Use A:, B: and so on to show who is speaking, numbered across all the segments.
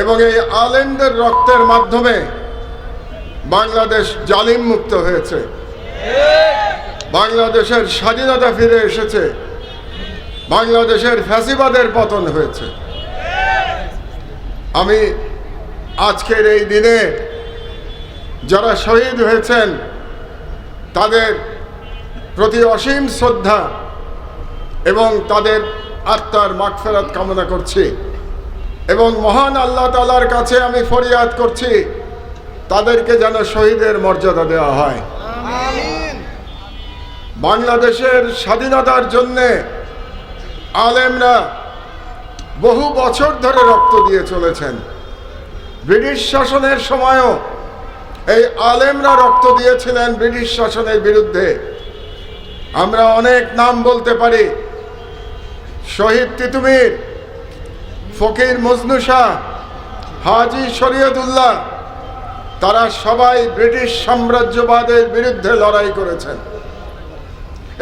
A: এবং এই আলেমদের রক্তের মাধ্যমে বাংলাদেশ জালিম মুক্ত হয়েছে। বাংলাদেশের স্বাধীনতা ফিরে এসেছে। বাংলাদেশের ফ্যাসিবাদের পতন হয়েছে। আমি আজকের এই দিনে যারা শহীদ হয়েছেন, তাদের প্রতি অসীম শ্রদ্ধা এবং তাদের আত্মার মাগফেরাত কামনা করছি। এবং মহান আল্লাহ তালার কাছে আমি ফরিয়াদ করছি তাদেরকে যেন শহীদের মর্যাদা দেওয়া হয়। বাংলাদেশের স্বাধীনতার জন্যে আলেমরা বহু বছর ধরে রক্ত দিয়ে চলেছেন। ব্রিটিশ শাসনের সময়ও এই আলেমরা রক্ত দিয়েছিলেন ব্রিটিশ শাসনের বিরুদ্ধে। আমরা অনেক নাম বলতে পারি। শহীদ তিতুমির ফকির মজনু শাহ হাজি শরীয়তুল্লাহ, তারা সবাই ব্রিটিশ সাম্রাজ্যবাদের বিরুদ্ধে লড়াই করেছেন।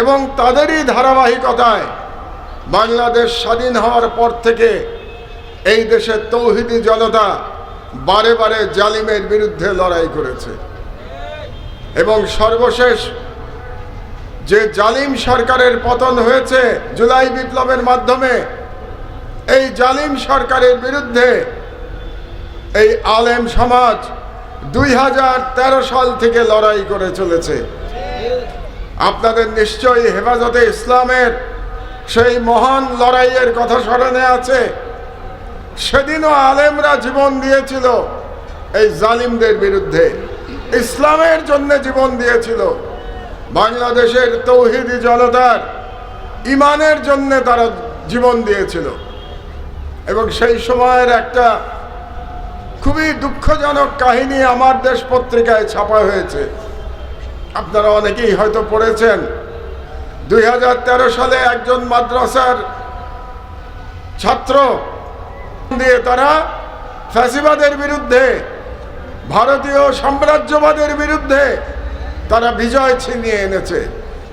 A: এবং তাদেরই ধারাবাহিকতায় বাংলাদেশ স্বাধীন হওয়ার পর থেকে এই দেশের তৌহিদি জনতা বারে বারে জালিমের বিরুদ্ধে লড়াই করেছে। এবং সর্বশেষ যে জালিম সরকারের পতন হয়েছে জুলাই বিপ্লবের মাধ্যমে এই জালিম সরকারের বিরুদ্ধে এই আলেম সমাজ দুই হাজার তেরো সাল থেকে লড়াই করে চলেছে। আপনাদের নিশ্চয়ই হেফাজতে ইসলামের সেই মহান লড়াইয়ের কথা স্মরণে আছে। সেদিনও আলেমরা জীবন দিয়েছিল এই জালিমদের বিরুদ্ধে। ইসলামের জন্য জীবন দিয়েছিল। বাংলাদেশের তৌহিদি জনতার ইমানের জন্য তারা জীবন দিয়েছিল। এবং সেই সময়ের একটা খুবই দুঃখজনক কাহিনী আমার দেশ পত্রিকায় ছাপা হয়েছে। আপনারা অনেকেই হয়তো পড়েছেন। দুই হাজার তেরো সালে একজন মাদ্রাসার ছাত্র দিয়ে তারা ফ্যাসিবাদের বিরুদ্ধে, ভারতীয় সাম্রাজ্যবাদের বিরুদ্ধে তারা বিজয় ছিনিয়ে এনেছে।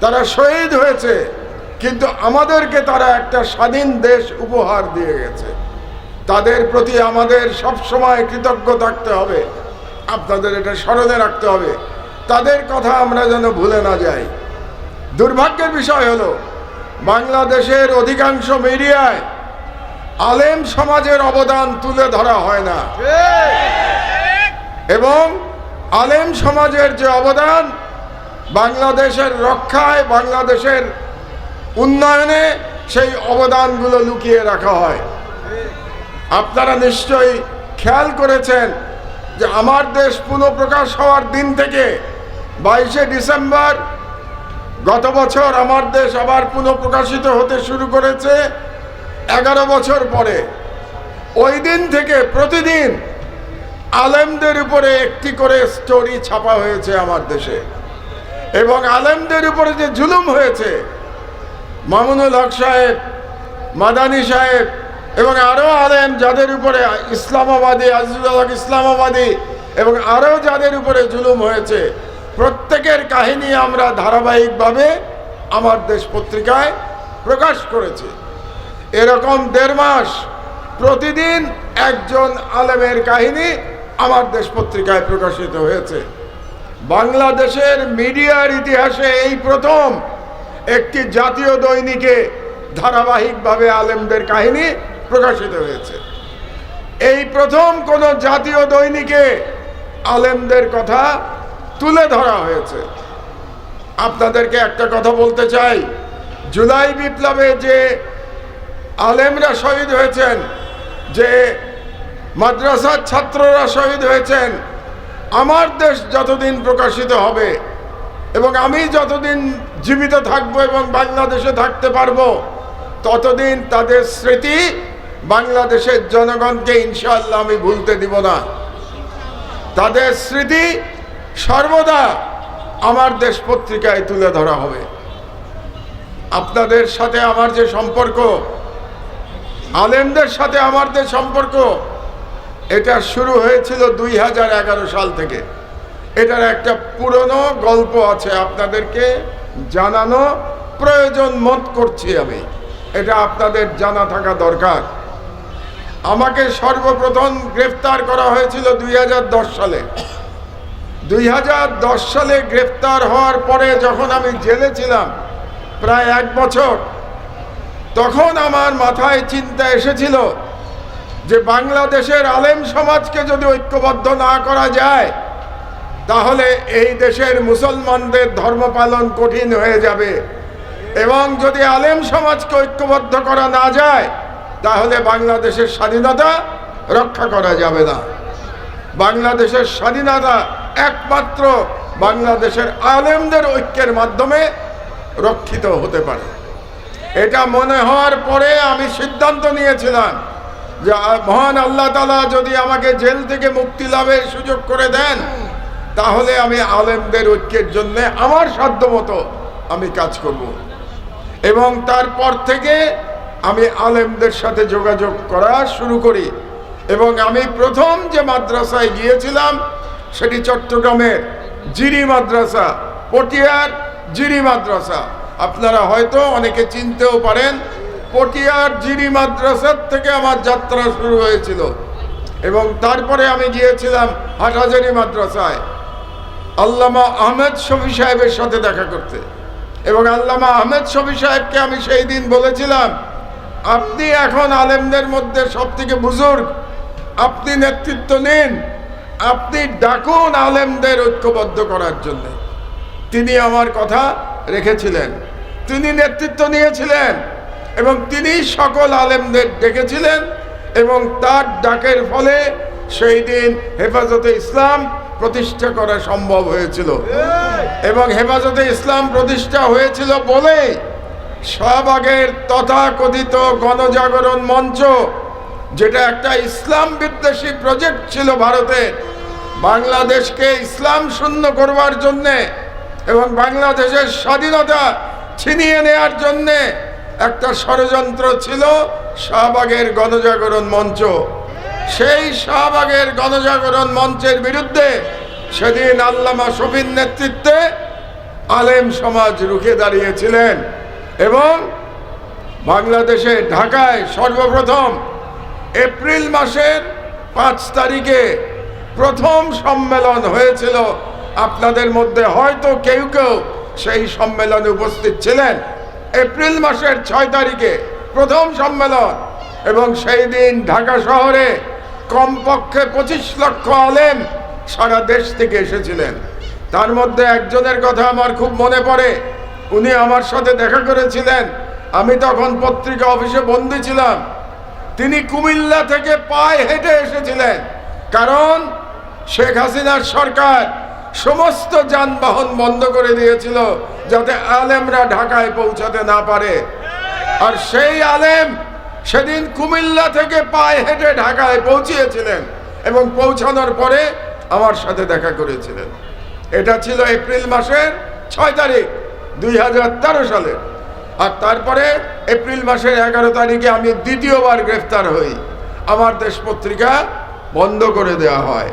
A: তারা শহীদ হয়েছে। কিন্তু আমাদেরকে তারা একটা স্বাধীন দেশ উপহার দিয়ে গেছে। তাদের প্রতি আমাদের সব সময় কৃতজ্ঞ থাকতে হবে। আপনাদের এটা স্মরণে রাখতে হবে। তাদের কথা আমরা যেন ভুলে না যাই। দুর্ভাগ্যের বিষয় হলো, বাংলাদেশের অধিকাংশ মিডিয়ায় আলেম সমাজের অবদান তুলে ধরা হয় না। এবং আলেম সমাজের যে অবদান, বাংলাদেশের রক্ষায়, বাংলাদেশের উন্নয়নে সেই অবদানগুলো লুকিয়ে রাখা হয়। আপনারা নিশ্চয়ই খেয়াল করেছেন যে আমার দেশ পুনঃপ্রকাশ হওয়ার দিন থেকে বাইশে ডিসেম্বর গত বছর আমার দেশ আবার পুনঃপ্রকাশিত হতে শুরু করেছে এগারো বছর পরে। ওই দিন থেকে প্রতিদিন আলেমদের উপরে একটি করে স্টোরি ছাপা হয়েছে আমার দেশে। এবং আলেমদের উপরে যে জুলুম হয়েছে মামুনুল হক সাহেব, মাদানি সাহেব এবং আরও আলেম যাদের উপরে ইসলামাবাদী, আজিজুল হক ইসলামাবাদী এবং আরও যাদের উপরে জুলুম হয়েছে, প্রত্যেকের কাহিনী আমরা ধারাবাহিকভাবে আমার দেশ পত্রিকায় প্রকাশ করেছি। এরকম দেড় মাস প্রতিদিন একজন আলেমের কাহিনী আমার দেশ পত্রিকায় প্রকাশিত হয়েছে। বাংলাদেশের মিডিয়ার ইতিহাসে এই প্রথম একটি জাতীয় দৈনিকে ধারাবাহিকভাবে আলেমদের কাহিনী প্রকাশিত হয়েছে। এই প্রথম কোন জাতীয় দৈনিকে আলেমদের কথা তুলে ধরা হয়েছে। আপনাদেরকে একটা কথা বলতে চাই। জুলাই বিপ্লবে যে আলেমরা শহীদ হয়েছেন, যে মাদ্রাসার ছাত্ররা শহীদ হয়েছেন, আমার দেশ যতদিন প্রকাশিত হবে এবং আমি যতদিন জীবিত থাকব এবং বাংলাদেশে থাকতে পারব। ততদিন তাদের স্মৃতি বাংলাদেশের জনগণকে ইনশাল্লাহ আমি ভুলতে দিব না। তাদের স্মৃতি সর্বদা আমার দেশ পত্রিকায় তুলে ধরা হবে। আপনাদের সাথে আমার যে সম্পর্ক, আলেমদের সাথে আমার যে সম্পর্ক, এটা শুরু হয়েছিল দুই হাজার এগারো সাল থেকে। এটার একটা পুরনো গল্প আছে আপনাদেরকে। জানানো প্রয়োজন মত করছি আমি। এটা আপনাদের জানা থাকা দরকার। আমাকে সর্বপ্রথম গ্রেফতার করা হয়েছিল দুই হাজার দশ সালে। দুই হাজার দশ সালে গ্রেফতার হওয়ার পরে যখন আমি জেলে ছিলাম, প্রায় এক বছর, তখন আমার মাথায় চিন্তা এসেছিল যে বাংলাদেশের আলেম সমাজকে যদি ঐক্যবদ্ধ না করা যায় তাহলে এই দেশের মুসলমানদের ধর্ম পালন কঠিন হয়ে যাবে। এবং যদি আলেম সমাজকে ঐক্যবদ্ধ করা না যায়, তাহলে বাংলাদেশের স্বাধীনতা রক্ষা করা যাবে না। বাংলাদেশের স্বাধীনতা একমাত্র বাংলাদেশের আলেমদের ঐক্যের মাধ্যমে রক্ষিত হতে পারে। এটা মনে হওয়ার পরে আমি সিদ্ধান্ত নিয়েছিলাম যে, মহান আল্লাহ তালা যদি আমাকে জেল থেকে মুক্তি লাভের সুযোগ করে দেন তাহলে আমি আলেমদের ঐক্যের জন্য আমার সাধ্য মতো আমি কাজ করব। এবং তারপর থেকে আমি আলেমদের সাথে যোগাযোগ করা শুরু করি। এবং আমি প্রথম যে মাদ্রাসায় গিয়েছিলাম, সেটি চট্টগ্রামের জিরি মাদ্রাসা, পটিয়ার জিরি মাদ্রাসা। আপনারা হয়তো অনেকে চিনতেও পারেন, পটিয়ার জিরি মাদ্রাসার থেকে আমার যাত্রা শুরু হয়েছিল। এবং তারপরে আমি গিয়েছিলাম হাটহাজারি মাদ্রাসায়। আল্লামা আহমেদ শফি সাহেবের সাথে দেখা করতে। এবং আল্লামা আহমেদ শফি সাহেবকে আমি সেই দিন বলেছিলাম, আপনি এখন আলেমদের মধ্যে সব থেকে বুজুর্গ। আপনি নেতৃত্ব নিন। আপনি ডাকুন আলেমদের ঐক্যবদ্ধ করার জন্য। তিনি আমার কথা রেখেছিলেন। তিনি নেতৃত্ব নিয়েছিলেন এবং তিনি সকল আলেমদের ডেকেছিলেন এবং তার ডাকের ফলে সেই দিন হেফাজতে ইসলাম প্রতিষ্ঠা করা সম্ভব হয়েছিল। এবং হেফাজতে ইসলাম প্রতিষ্ঠা হয়েছিল বলে শাহবাগের তথাকথিত গণজাগরণ মঞ্চ, যেটা একটা ইসলাম বিদ্বেষী প্রজেক্ট ছিল ভারতের বাংলাদেশকে ইসলাম শূন্য করবার জন্যে এবং বাংলাদেশের স্বাধীনতা ছিনিয়ে নেয়ার জন্যে একটা ষড়যন্ত্র ছিল শাহবাগের গণজাগরণ মঞ্চ। সেই শাহবাগের গণজাগরণ মঞ্চের বিরুদ্ধে সেদিন আল্লামা শফির নেতৃত্বে আলেম সমাজ রুখে দাঁড়িয়েছিলেন এবং বাংলাদেশে ঢাকায় সর্বপ্রথম এপ্রিল মাসের পাঁচ তারিখে প্রথম সম্মেলন হয়েছিল। আপনাদের মধ্যে হয়তো কেউ কেউ সেই সম্মেলনে উপস্থিত ছিলেন। এপ্রিল মাসের ছয় তারিখে প্রথম সম্মেলন এবং সেই দিন ঢাকা শহরে কমপক্ষে পঁচিশ লক্ষ আলেম সারা দেশ থেকে এসেছিলেন। তার মধ্যে একজনের কথা আমার খুব মনে পড়ে। উনি আমার সাথে দেখা করেছিলেন। আমি তখন পত্রিকা অফিসে বন্দি ছিলাম। তিনি কুমিল্লা থেকে পায়ে হেঁটে এসেছিলেন। কারণ শেখ হাসিনার সরকার সমস্ত যানবাহন বন্ধ করে দিয়েছিল যাতে আলেমরা ঢাকায় পৌঁছাতে না পারে। আর সেই আলেম সেদিন কুমিল্লা থেকে পায়ে হেঁটে ঢাকায় পৌঁছিয়েছিলেন এবং পৌঁছানোর পরে আমার সাথে দেখা করেছিলেন। এটা ছিল এপ্রিল মাসের ছয় তারিখ, দুই সালের আর তারপরে এপ্রিল মাসের এগারো তারিখে আমি দ্বিতীয়বার গ্রেফতার হই। আমার দেশ পত্রিকা বন্ধ করে দেওয়া হয়।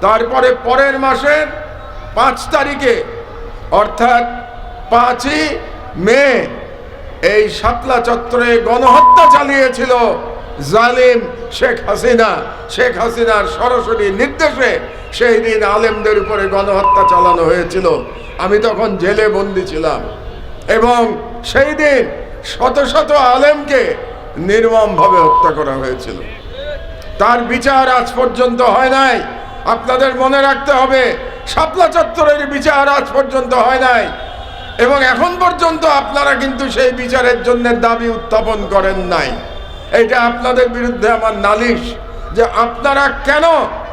A: তারপরে পরের মাসের পাঁচ তারিখে, অর্থাৎ পাঁচই মে এই সাতলা চত্বরে গণহত্যা চালিয়েছিল জালিম শেখ হাসিনা। শেখ হাসিনার সরাসরি নির্দেশে সেই দিন আলেমদের উপরে গণহত্যা চালানো হয়েছিল। আমি তখন জেলে বন্দি ছিলাম। এবং সেই দিন শত শত আলেমকে নির্মমভাবে হত্যা করা হয়েছিল। তার বিচার আজ পর্যন্ত হয় নাই। আপনাদের মনে রাখতে হবে, শাপলা চত্বরের বিচার আজ পর্যন্ত হয় নাই। এবং এখন পর্যন্ত আপনারা কিন্তু সেই বিচারের জন্য দাবি উত্থাপন করেন নাই। এটা আপনাদের বিরুদ্ধে আমার নালিশ যে আপনারা কেন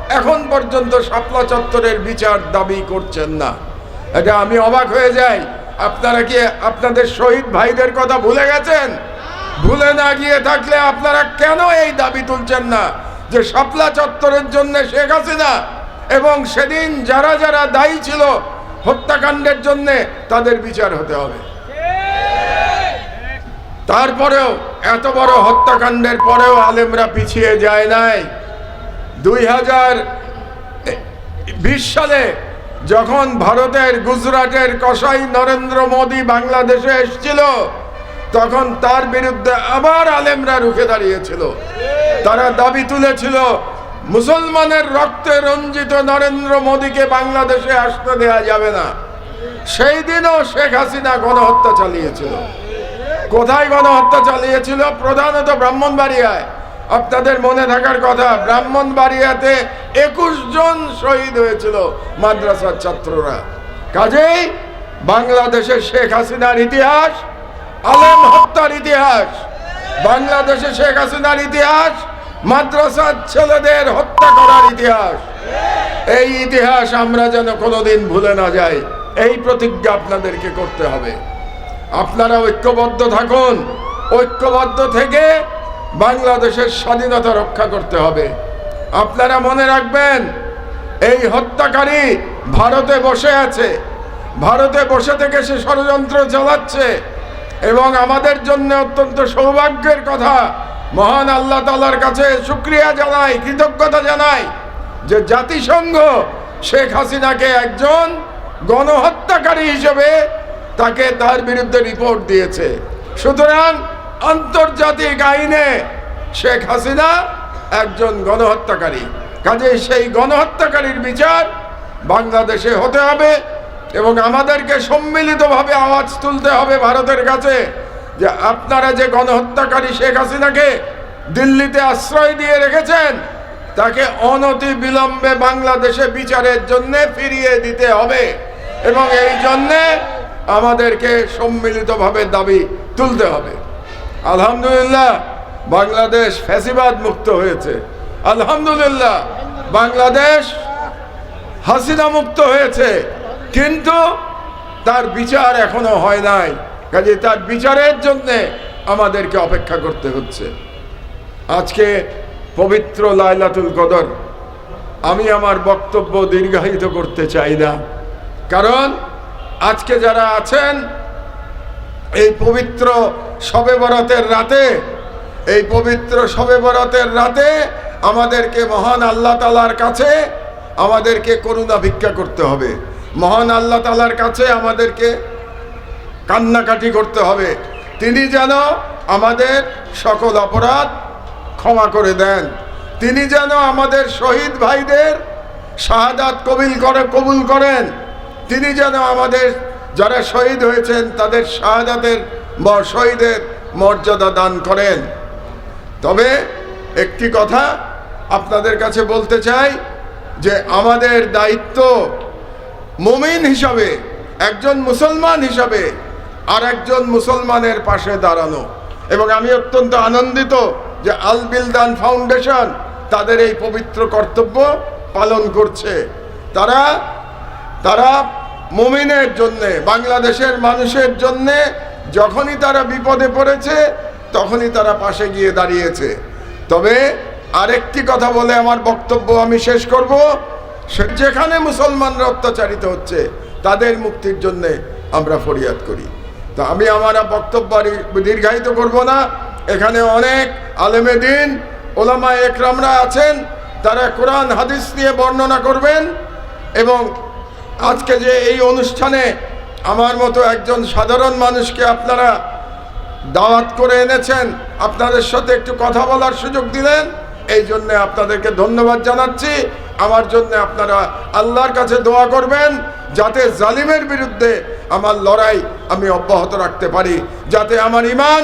A: এখন পর্যন্ত শাপলা চত্বরের বিচার দাবি করছেন না? এটা আমি অবাক হয়ে যাই। আপনারা কি আপনাদের শহীদ ভাইদের কথা ভুলে গেছেন? ভুলে না গিয়ে থাকলে আপনারা কেন এই দাবি তুলছেন না যে শাপলা চত্বরের জন্য শেখ হাসিনা এবং সেদিন যারা যারা দায়ী ছিল হত্যাকাণ্ডের জন্যে তাদের বিচার হতে হবে। তারপরেও এত বড় হত্যাকাণ্ডের পরেও আলেমরা পিছিয়ে যায় নাই। দুই হাজার বিশ সালে যখন ভারতের, গুজরাটের কসাই নরেন্দ্র মোদী বাংলাদেশে এসেছিল, তখন তার বিরুদ্ধে আবার আলেমরা রুখে দাঁড়িয়েছিল। তারা দাবি তুলেছিল মুসলমানের রক্তে রঞ্জিত নরেন্দ্র মোদীকে বাংলাদেশে আসতে দেয়া যাবে না। সেই দিনও শেখ হাসিনা গণহত্যা চালিয়েছিল। কোথায় গণহত্যা চালিয়েছিল? প্রধানত ব্রাহ্মণবাড়িয়ায়। আপনাদের মনে থাকার কথা, ব্রাহ্মণবাড়িয়াতে একুশ জন শহীদ হয়েছিল মাদ্রাসার ছাত্ররা। কাজেই বাংলাদেশে শেখ হাসিনার ইতিহাস, আলেম হত্যার ইতিহাস, বাংলাদেশে শেখ হাসিনার ইতিহাস মাদ্রাসার ছেলেদের হত্যা করার ইতিহাস। এই ইতিহাস আমরা যেন কোনোদিন ভুলে না যাই। এই প্রতিজ্ঞা আপনাদেরকে করতে হবে। আপনারা ঐক্যবদ্ধ থাকুন। ঐক্যবদ্ধ থেকে বাংলাদেশের স্বাধীনতা রক্ষা করতে হবে। আপনারা মনে রাখবেন, এই হত্যাকারী ভারতে বসে আছে। ভারতে বসে থেকে সে ষড়যন্ত্র চালাচ্ছে। এবং আমাদের জন্য অত্যন্ত সৌভাগ্যের কথা মহান আল্লাহ তালার কাছে শুক্রিয়া জানাই, কৃতজ্ঞতা জানাই যে জাতিসংঘ শেখ হাসিনাকে একজন গণহত্যাকারী হিসেবে তাকে তার বিরুদ্ধে রিপোর্ট দিয়েছে। সুতরাং আন্তর্জাতিক আইনে শেখ হাসিনা একজন গণহত্যাকারী। কাজে সেই গণহত্যাকারীর বিচার বাংলাদেশে হতে হবে এবং আমাদেরকে সম্মিলিতভাবে আওয়াজ তুলতে হবে ভারতের কাছে। যে আপনারা যে গণহত্যাকারী শেখ হাসিনাকে দিল্লিতে আশ্রয় দিয়ে রেখেছেন, তাকে অনতি বিলম্বে বাংলাদেশে বিচারের জন্য ফিরিয়ে দিতে হবে এবং এই জন্যে আমাদেরকে সম্মিলিতভাবে দাবি তুলতে হবে। আলহামদুলিল্লাহ, বাংলাদেশ ফ্যাসিবাদ মুক্ত হয়েছে। আলহামদুলিল্লাহ, বাংলাদেশ হাসিনা মুক্ত হয়েছে। কিন্তু তার বিচার এখনও হয় নাই। কাজে তার বিচারের জন্যে আমাদেরকে অপেক্ষা করতে হচ্ছে। আজকে পবিত্র লাইলাতুল কদর, আমি আমার বক্তব্য দীর্ঘায়িত করতে চাই না। কারণ আজকে যারা আছেন, এই পবিত্র শবে বরাতের রাতে, এই পবিত্র শবে বরাতের রাতে আমাদেরকে মহান আল্লাহ তালার কাছে আমাদেরকে করুণা ভিক্ষা করতে হবে। মহান আল্লাহ তালার কাছে আমাদেরকে কান্নাকাটি করতে হবে। তিনি যেন আমাদের সকল অপরাধ ক্ষমা করে দেন। তিনি যেন আমাদের শহীদ ভাইদের শাহাদাত কবিল করে, কবুল করেন। তিনি যেন আমাদের যারা শহীদ হয়েছেন, তাদের শাহাদাতের শহীদের মর্যাদা দান করেন। তবে একটি কথা আপনাদের কাছে বলতে চাই, যে আমাদের দায়িত্ব মুমিন হিসাবে, একজন মুসলমান হিসাবে আর একজন মুসলমানের পাশে দাঁড়ানো। এবং আমি অত্যন্ত আনন্দিত যে আল বিলদান ফাউন্ডেশন তাদের এই পবিত্র কর্তব্য পালন করছে। তারা তারা মুমিনের জন্যে, বাংলাদেশের মানুষের জন্যে যখনই তারা বিপদে পড়েছে, তখনই তারা পাশে গিয়ে দাঁড়িয়েছে। তবে আরেকটি কথা বলে আমার বক্তব্য আমি শেষ করব। যেখানে মুসলমানরা অত্যাচারিত হচ্ছে, তাদের মুক্তির জন্যে আমরা ফরিয়াদ করি। তা আমি আমার বক্তব্য দীর্ঘায়িত করব না। এখানে অনেক আলেমে দিন, ওলামা একরামরা আছেন, তারা কোরআন, হাদিস নিয়ে বর্ণনা করবেন এবং আজকে যে এই অনুষ্ঠানে আমার মতো একজন সাধারণ মানুষকে আপনারা দাওয়াত করে এনেছেন, আপনাদের সাথে একটু কথা বলার সুযোগ দিলেন, এই জন্য আপনাদেরকে ধন্যবাদ জানাচ্ছি। আমার জন্য আপনারা আল্লাহর কাছে দোয়া করবেন, যাতে জালিমের বিরুদ্ধে আমার লড়াই আমি অব্যাহত রাখতে পারি যাতে আমার ইমান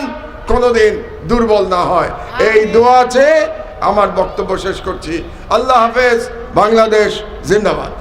A: কোনোদিন দুর্বল না হয়। এই দোয়া চেয়ে আমার বক্তব্য শেষ করছি। আল্লাহ হাফেজ বাংলাদেশ জিন্দাবাদ।